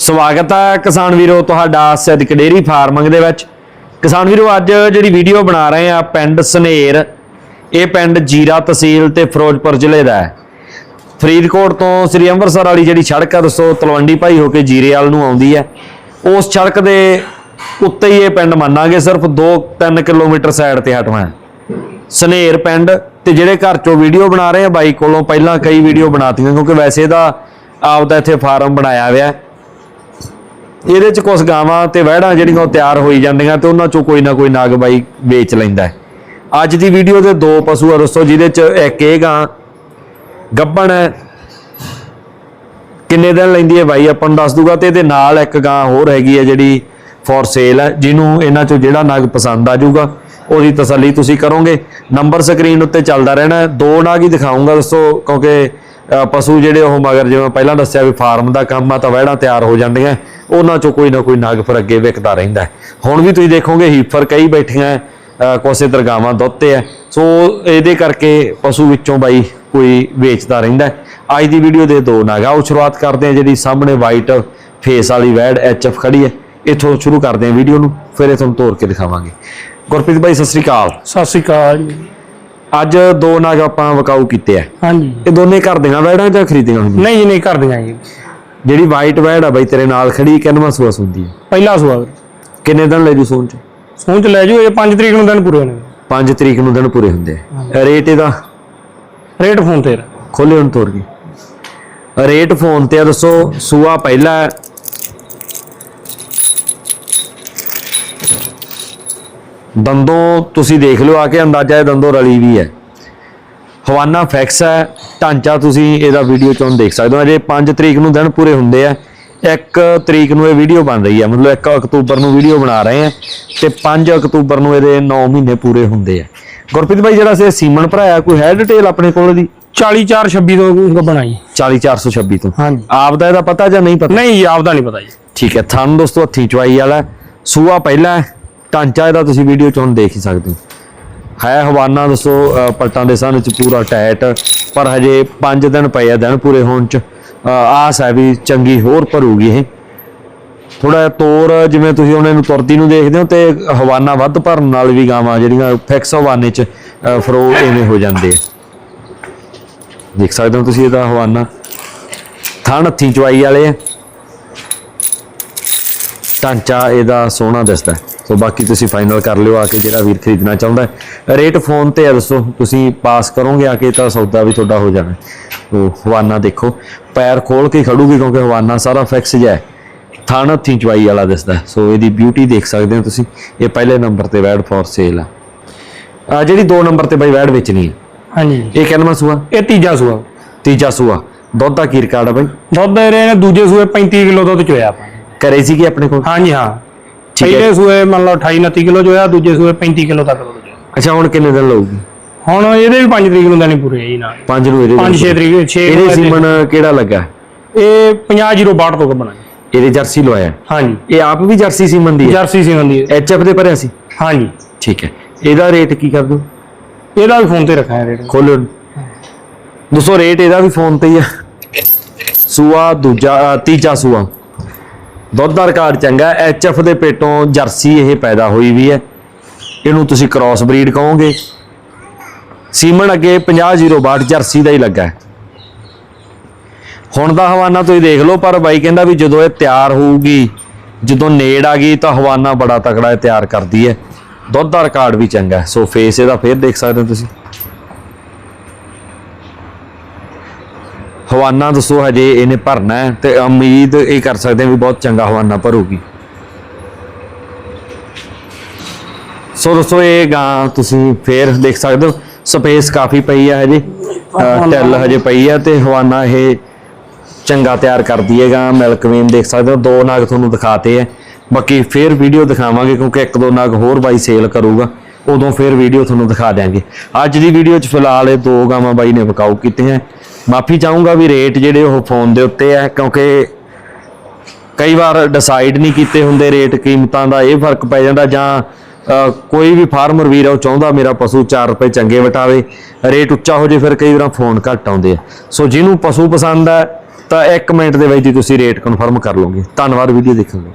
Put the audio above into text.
ਸਵਾਗਤ ਹੈ ਕਿਸਾਨ ਵੀਰੋ, ਤੁਹਾਡਾ ਸਿੱਧਕ ਡੇਰੀ ਫਾਰਮਿੰਗ ਦੇ ਵਿੱਚ। ਕਿਸਾਨ ਵੀਰੋ, ਅੱਜ ਜਿਹੜੀ ਵੀਡੀਓ ਬਣਾ ਰਹੇ ਆ ਪਿੰਡ ਸਨੇਰ, ਇਹ ਪਿੰਡ ਜੀਰਾ ਤਹਿਸੀਲ ਤੇ ਫਿਰੋਜ਼ਪੁਰ ਜ਼ਿਲ੍ਹੇ ਦਾ ਹੈ। ਫਰੀਦਕੋਟ ਤੋਂ ਸ੍ਰੀ ਅੰਮ੍ਰਿਤਸਰ ਵਾਲੀ ਜਿਹੜੀ ਸੜਕ ਆ ਦੱਸੋ, ਤਲਵੰਡੀ ਭਾਈ ਹੋ ਕੇ ਜੀਰੇ ਵਾਲ ਨੂੰ ਆਉਂਦੀ ਹੈ। ਉਸ ਸੜਕ ਦੇ ਉੱਤੇ ਹੀ ਇਹ ਪਿੰਡ ਮੰਨਾਂਗੇ, ਸਿਰਫ 2-3 ਕਿਲੋਮੀਟਰ ਸਾਈਡ ਤੇ ਹਟਵਾ ਸਨੇਰ ਪਿੰਡ, ਤੇ ਜਿਹੜੇ ਘਰ ਚੋਂ ਵੀਡੀਓ ਬਣਾ ਰਹੇ ਆ ਬਾਈ ਕੋਲੋਂ ਪਹਿਲਾਂ ਕਈ ਵੀਡੀਓ ਬਣਾਤੀਆਂ, ਕਿਉਂਕਿ ਵੈਸੇ ਦਾ ਆਪਦਾ ਇੱਥੇ ਫਾਰਮ ਬਣਾਇਆ ਹੋਇਆ ਹੈ। ਇਹਦੇ ਚ ਕੁਝ ਗਾਵਾਂ ਤੇ ਵਹਿੜਾਂ ਜਿਹੜੀਆਂ ਉਹ ਤਿਆਰ ਹੋਈ ਜਾਂਦੀਆਂ ਤੇ ਉਹਨਾਂ ਚੋਂ ਕੋਈ ਨਾ ਕੋਈ ਨਾਗ ਬਾਈ ਵੇਚ ਲੈਂਦਾ ਹੈ। ਅੱਜ ਦੀ ਵੀਡੀਓ ਦੇ ਦੋ ਪਸ਼ੂ ਆ ਦੋਸਤੋ, ਜਿਹਦੇ ਚ ਇੱਕ ਇਹ ਗਾਂ ਗੱਬਣ ਹੈ। ਕਿੰਨੇ ਦਿਨ ਲੈਂਦੀ ਹੈ ਬਾਈ, ਆਪਾਂ ਨੂੰ ਦੱਸ ਦੂਗਾ ਤੇ ਇਹਦੇ ਨਾਲ ਇੱਕ ਗਾਂ ਹੋਰ ਹੈਗੀ ਹੈ ਜਿਹੜੀ ਫॉर ਸੇਲ ਹੈ, ਜਿਹਨੂੰ ਇਹਨਾਂ ਚੋਂ ਜਿਹੜਾ ਨਾਗ ਪਸੰਦ ਆ ਜਾਊਗਾ, ਉਹਦੀ ਤਸੱਲੀ ਤੁਸੀਂ ਕਰੋਗੇ। ਨੰਬਰ ਸਕਰੀਨ ਉੱਤੇ ਚੱਲਦਾ ਰਹਿਣਾ ਦੋ ਨਾਗ ਹੀ ਦਿਖਾਉਂਗਾ ਦੋਸਤੋ, ਕਿਉਂਕਿ ਪਸ਼ੂ ਜਿਹੜੇ ਉਹ ਮਗਰ ਜਿਵੇਂ ਪਹਿਲਾਂ ਦੱਸਿਆ ਵੀ ਫਾਰਮ ਦਾ ਕੰਮ ਆ, ਤਾਂ ਵਹਿੜਾਂ ਤਿਆਰ ਹੋ ਜਾਂਦੀਆਂ ਉਹਨਾਂ ਚੋਂ ਕੋਈ ਨਾ ਕੋਈ ਨਾਗ ਫਿਰ ਅੱਗੇ ਵਿਕਦਾ ਰਹਿੰਦਾ। ਹੁਣ ਵੀ ਤੁਸੀਂ ਦੇਖੋਗੇ ਹੀਫਰ ਕਈ ਬੈਠੀਆਂ ਕੋਸੇ ਦਰਗਾਵਾਂ ਦੁੱਧ ਤੇ ਹੈ। ਸੋ ਇਹਦੇ ਕਰਕੇ ਪਸ਼ੂ ਵਿੱਚੋਂ ਬਾਈ ਕੋਈ ਵੇਚਦਾ ਰਹਿੰਦਾ। ਅੱਜ ਦੀ ਵੀਡੀਓ ਦੇ ਦੋ ਨਾਗ। ਆ ਉਹ ਸ਼ੁਰੂਆਤ ਕਰਦੇ ਆ ਜਿਹੜੀ ਸਾਹਮਣੇ ਵਾਈਟ ਫੇਸ ਵਾਲੀ ਵੈੜ ਐਚਐਫ ਖੜੀ ਹੈ। ਇੱਥੋਂ ਸ਼ੁਰੂ ਕਰਦੇ ਆ ਵੀਡੀਓ ਨੂੰ ਫਿਰ ਇਹ ਤੁਹਾਨੂੰ ਤੋੜ ਕੇ ਦਿਖਾਵਾਂਗੇ। ਗੁਰਪ੍ਰੀਤ ਬਾਈ ਸਤਿ ਸ੍ਰੀ ਅਕਾਲ। ਸਤਿ ਸ਼੍ਰੀ ਅਕਾਲ ਜੀ। ਅੱਜ ਦੋ ਨਾਗ ਆਪਾਂ ਵਕਾਊ ਕੀਤੇ ਆ ਹਾਂਜੀ। ਇਹ ਦੋਨੇ ਘਰ ਦੀਆਂ ਵੈੜਾਂ ਜਾਂ ਖਰੀਦੀਆਂ ਹੁੰਦੀਆਂ ਨਹੀਂ ਜੀ ਨਹੀਂ ਕਰਦੀਆਂ ਜੀ। ਜਿਹੜੀ ਵਾਈਟ ਵੈੜ ਆ ਬਾਈ ਤੇਰੇ ਨਾਲ ਖੜੀ ਕਿੰਨਵਾਂ ਸੂਆ ਸੁੰਦੀ ਹੈ? ਪਹਿਲਾ ਸੁਆਗ ਕਿੰਨੇ ਦਿਨ ਲੈ ਜੂ ਸੋਨ ਚ? ਸੋਚ ਲੈ ਜਾਓ ਇਹ 5 ਤਰੀਕ ਨੂੰ ਦਿਨ ਪੂਰੇ ਹੋਣੇ 5 ਤਰੀਕ ਨੂੰ ਦਿਨ ਪੂਰੇ ਹੁੰਦੇ ਆ। ਰੇਟ ਇਹਦਾ? ਰੇਟ ਫੋਨ ਤੇ। ਖੋਲੇ ਹੁਣ ਤੋੜ ਕੇ। ਰੇਟ ਫੋਨ ਤੇ ਆ ਦੱਸੋ ਸੂਆ ਪਹਿਲਾ ਹੈ। ਦੰਦੋਂ ਤੁਸੀਂ ਦੇਖ ਲਿਓ ਆ ਕੇ ਅੰਦਾਜ਼ਾ ਇਹ ਦੰਦੋਂ ਰਲੀ ਵੀ ਹੈ। ਹਵਾਨਾ ਫੈਕਸ ਹੈ ਢਾਂਚਾ ਤੁਸੀਂ ਇਹਦਾ ਵੀਡੀਓ ਚੋਂ ਦੇਖ ਸਕਦੇ ਹੋ। ਅਜੇ 5 ਤਰੀਕ ਨੂੰ ਦਿਨ ਪੂਰੇ ਹੁੰਦੇ ਆ। 1 ਤਰੀਕ ਨੂੰ ਇਹ ਵੀਡੀਓ ਬਣ ਰਹੀ ਹੈ। ਮਤਲਬ 1 ਅਕਤੂਬਰ ਨੂੰ ਵੀਡੀਓ ਬਣਾ ਰਹੇ ਆ ਤੇ 5 ਅਕਤੂਬਰ ਨੂੰ ਇਹਦੇ 9 ਮਹੀਨੇ ਪੂਰੇ ਹੁੰਦੇ ਆ। ਗੁਰਪ੍ਰੀਤ ਭਾਈ ਜਿਹੜਾ ਸੇ ਸੀਮਨ ਭਰਾਇਆ ਕੋਈ ਹੈ ਡਿਟੇਲ ਆਪਣੇ ਕੋਲ ਦੀ? 40426 ਤੋਂ ਬਣਾਈ। 40426 ਤੋਂ। ਹਾਂਜੀ। ਆਪ ਦਾ ਇਹਦਾ ਪਤਾ ਜਾਂ ਨਹੀਂ ਪਤਾ? ਨਹੀਂ ਜੀ ਆਪਦਾ ਨਹੀਂ ਪਤਾ ਜੀ। ਠੀਕ ਹੈ ਥਣ ਦੋਸਤੋ ਹੱਥੀ ਚਵਾਈ ਵਾਲਾ। ਸੂਆ ਪਹਿਲਾ ਢਾਂਚਾ ਇਹਦਾ ਤੁਸੀਂ ਵੀਡੀਓ ਚੋਂ ਦੇਖ ਹੀ ਸਕਦੇ ਹੋ। ਹੈ ਹਵਾਨਾ ਦੱਸੋ ਪਲਟਾਂ ਦੇ ਸਾਹਮਣੇ ਚ ਪੂਰਾ ਟਾਇਟ ਪਰ ਹਜੇ 5 ਦਿਨ ਪਏ ਆ ਦਿਨ ਪੂਰੇ ਹੋਣ ਚ। ਆਸ ਹੈ ਵੀ ਚੰਗੀ ਹੋਰ ਭਰੂਗੀ ਇਹ। ਥੋੜਾ ਤੋਰ, ਜਿਵੇਂ ਤੁਸੀਂ ਉਹਨਾਂ ਨੂੰ ਤੁਰਦੀ ਨੂੰ ਦੇਖਦੇ ਹੋ ਤੇ ਹਵਾਨਾ ਵੱਧ ਭਰਨ ਨਾਲ ਵੀ ਗਾਵਾਂ ਜਿਹੜੀਆਂ ਫਿਕਸ ਹਵਾਨੇ ਚ ਫਰੋ ਐਵੇਂ ਹੋ ਜਾਂਦੇ ਆ। ਦੇਖ ਸਕਦੇ ਹੋ ਤੁਸੀਂ ਇਹਦਾ ਹਵਾਨਾ। ਥਣ ਹੱਥੀ ਚਵਾਈ ਵਾਲੇ ਆ। ਢਾਂਚਾ ਇਹਦਾ ਸੋਹਣਾ ਦਿਸਦਾ। ਹੈ। ਸੋ ਬਾਕੀ ਤੁਸੀਂ ਫਾਈਨਲ ਕਰ ਲਿਓ ਆ ਕੇ ਜਿਹੜਾ ਵੀਰ ਖਰੀਦਣਾ ਚਾਹੁੰਦਾ ਰੇਟ ਫੋਨ ਤੇ ਆ ਦੱਸੋ ਤੁਸੀਂ ਪਾਸ ਕਰੋਗੇ ਆ ਕੇ ਤਾਂ ਸੌਦਾ ਵੀ ਤੁਹਾਡਾ ਹੋ ਜਾਣਾ ਸੋ ਹਵਾਨਾ ਦੇਖੋ ਪੈਰ ਖੋਲ ਕੇ ਖੜੂਗੀ ਕਿਉਂਕਿ ਹਵਾਨਾ ਸਾਰਾ ਫਿਕਸ ਜਿਹਾ ਹੈ। ਥਣ ਹੱਥੀਂ ਚਵਾਈ ਵਾਲਾ ਦਿਸਦਾ। ਸੋ ਇਹਦੀ ਬਿਊਟੀ ਦੇਖ ਸਕਦੇ ਹੋ ਤੁਸੀਂ। ਇਹ ਪਹਿਲੇ ਨੰਬਰ ਤੇ ਵੈਡ ਫॉर ਸੇਲ ਆ। ਆ ਜਿਹੜੀ 2 ਨੰਬਰ ਤੇ ਬਾਈ ਵੈਡ ਵੇਚਣੀ ਹੈ। ਹਾਂਜੀ। ਇਹ ਕਿੰਨਵਾਂ ਸੂਆ? ਇਹ ਤੀਜਾ ਸੂਆ। ਤੀਜਾ ਸੂਆ। ਦੁੱਧ ਦਾ ਕੀ ਰਿਕਾਰਡ ਆ ਬਾਈ? ਦੁੱਧ ਦੇ ਰਹੇ ਨੇ ਦੂਜੇ ਸੂਏ 35 ਕਿਲੋ ਦੁੱਧ ਚੋਇਆ ਆਪਾਂ ਕਰੇ ਸੀ ਕਿ ਆਪਣੇ ਕੋਲ? ਹਾਂਜੀ ਹਾਂ। ਠੀਕ ਹੈ। ਪਹਿਲੇ ਸੂਏ ਮੰਨ ਲਓ 28 29 ਕਿਲੋ ਚੋਇਆ ਦੂਜੇ ਸੂਏ 35 ਕਿਲੋ ਤੱਕ ਦੁੱਧ ਚੋਇਆ ਅੱਛਾ ਹੁਣ ਕਿੰਨੇ ਦਿਨ ਲਊਗੀ? ਹੁਣ ਇਹਦੇ ਵੀ 5 ਤਰੀਕ ਨੂੰ ਹੀ ਪੂਰੇ ਆ ਜੀ ਨਾਲ। ਪੰਜ ਨੂੰ ਇਹਦੇ 5 6 ਤਰੀਕ 6 ਇਹਦੇ ਸੀਮਨ ਕਿਹੜਾ ਲੱਗਾ? ਇਹ 50 ਤੋਂ ਬਣਾ ਇਹਦੇ ਜਰਸੀ ਲਵਾਇਆ? ਹਾਂਜੀ। ਇਹ ਆਪ ਵੀ ਜਰਸੀ ਸੀਮਨ ਦੀ ਹੈ? ਜਰਸੀ ਸੀ ਹੁੰਦੀ ਹੈ। ਐਚਐਫ ਦੇ ਭਰਿਆ ਸੀ? ਹਾਂਜੀ। ਠੀਕ ਹੈ। ਇਹਦਾ ਰੇਟ ਕੀ ਕਰ ਦੋ? ਇਹਦਾ ਵੀ ਫੋਨ ਤੇ ਰੱਖਿਆ ਹੈ ਰੇਟ ਖੋਲੋ। ਦੋਸਤੋ ਰੇਟ ਇਹਦਾ ਵੀ ਫੋਨ ਤੇ ਹੀ ਆ ਸੂਆ ਦੂਜਾ ਅ, ਤੀਜਾ ਸੂਆ। ਦੁੱਧ ਦਾ ਰਿਕਾਰਡ ਚੰਗਾ ਐਚਐਫ ਦੇ ਪੇਟੋਂ ਜਰਸੀ ਇਹ ਪੈਦਾ ਹੋਈ ਵੀ ਹੈ। ਇਹਨੂੰ ਤੁਸੀਂ ਕ੍ਰਾਸ ਬਰੀਡ ਕਹੋਗੇ। ਸੀਮਨ ਅੱਗੇ 5002 ਜਰਸੀ ਦਾ ਹੀ ਲੱਗਾ ਹੁਣ ਦਾ ਹਵਾਨਾ ਤੁਸੀਂ ਦੇਖ ਲਓ, ਪਰ ਬਾਈ ਕਹਿੰਦਾ ਵੀ ਜਦੋਂ ਇਹ ਤਿਆਰ ਹੋਊਗੀ, ਜਦੋਂ ਨੇੜ ਆ ਗਈ ਤਾਂ ਹਵਾਨਾ ਬੜਾ ਤਕੜਾ ਇਹ ਤਿਆਰ ਕਰਦੀ ਹੈ। ਦੁੱਧ ਦਾ ਰਿਕਾਰਡ ਵੀ ਚੰਗਾ ਸੋ ਫੇਸ ਇਹਦਾ ਫੇਰ ਦੇਖ ਸਕਦੇ ਹੋ ਤੁਸੀਂ। ਹਵਾਨਾ ਦੱਸੋ ਹਜੇ ਇਹਨੇ ਭਰਨਾ ਹੈ ਤੇ ਉਮੀਦ ਇਹ ਕਰ ਸਕਦੇ ਹਾਂ ਵੀ ਬਹੁਤ ਚੰਗਾ ਹਵਾਨਾ ਭਰੂਗੀ। ਸੋ ਦੋਸਤੋ ਇਹ ਗਾਂ ਤੁਸੀਂ ਫੇਰ ਦੇਖ ਸਕਦੇ ਹੋ, ਸਪੇਸ ਕਾਫੀ ਪਈ ਹੈ ਹਜੇ, ਅਹ, ਟੈਲ ਹਜੇ ਪਈ ਹੈ ਤੇ ਹਵਾਨਾ ਇਹ ਚੰਗਾ ਤਿਆਰ ਕਰਦੀ ਹੈ ਗਾਂ, ਮਿਲਕ ਵੇਨ ਦੇਖ ਸਕਦੇ ਹੋ, ਦੋ ਨਾਗ ਤੁਹਾਨੂੰ ਦਿਖਾਤੇ ਹੈ ਬਾਕੀ ਫੇਰ ਵੀਡੀਓ ਦਿਖਾਵਾਂਗੇ ਕਿਉਂਕਿ ਇੱਕ ਦੋ ਨਾਗ ਹੋਰ ਬਾਈ ਸੇਲ ਕਰੂਗਾ, ਉਦੋਂ ਫੇਰ ਵੀਡੀਓ ਤੁਹਾਨੂੰ ਦਿਖਾ ਦਿਆਂਗੇ। ਅੱਜ ਦੀ ਵੀਡੀਓ 'ਚ ਫਿਲਹਾਲ ਇਹ ਦੋ ਗਾਵਾਂ ਬਾਈ ਨੇ ਵਿਕਾਊ ਕੀਤੀਆਂ। ਮਾਫੀ ਚਾਹੂੰਗਾ ਵੀ ਰੇਟ ਜਿਹੜੇ ਉਹ ਫੋਨ ਦੇ ਉੱਤੇ ਹੈ ਕਿਉਂਕਿ ਕਈ ਵਾਰ ਡਿਸਾਈਡ ਨਹੀਂ ਕੀਤੇ ਹੁੰਦੇ ਰੇਟ ਕੀਮਤਾਂ ਦਾ, ਇਹ ਫ਼ਰਕ ਪੈ ਜਾਂਦਾ ਜਾਂ ਕੋਈ ਵੀ ਫਾਰਮਰ ਵੀਰ ਆ, ਉਹ ਚਾਹੁੰਦਾ ਮੇਰਾ ਪਸ਼ੂ 4 ਰੁਪਏ ਚੰਗੇ ਵਟਾਵੇ ਰੇਟ ਉੱਚਾ ਹੋ ਜੇ ਫਿਰ ਕਈ ਵਾਰ ਫੋਨ ਘੱਟ ਆਉਂਦੇ ਆ। ਸੋ ਜਿਹਨੂੰ ਪਸ਼ੂ ਪਸੰਦ ਹੈ ਤਾਂ 1 ਮਿੰਟ ਦੇ ਵਿੱਚ ਹੀ ਤੁਸੀਂ ਰੇਟ ਕਨਫਰਮ ਕਰ ਲਓਗੇ। ਧੰਨਵਾਦ ਵੀਡੀਓ ਦੇਖਣ ਲਈ।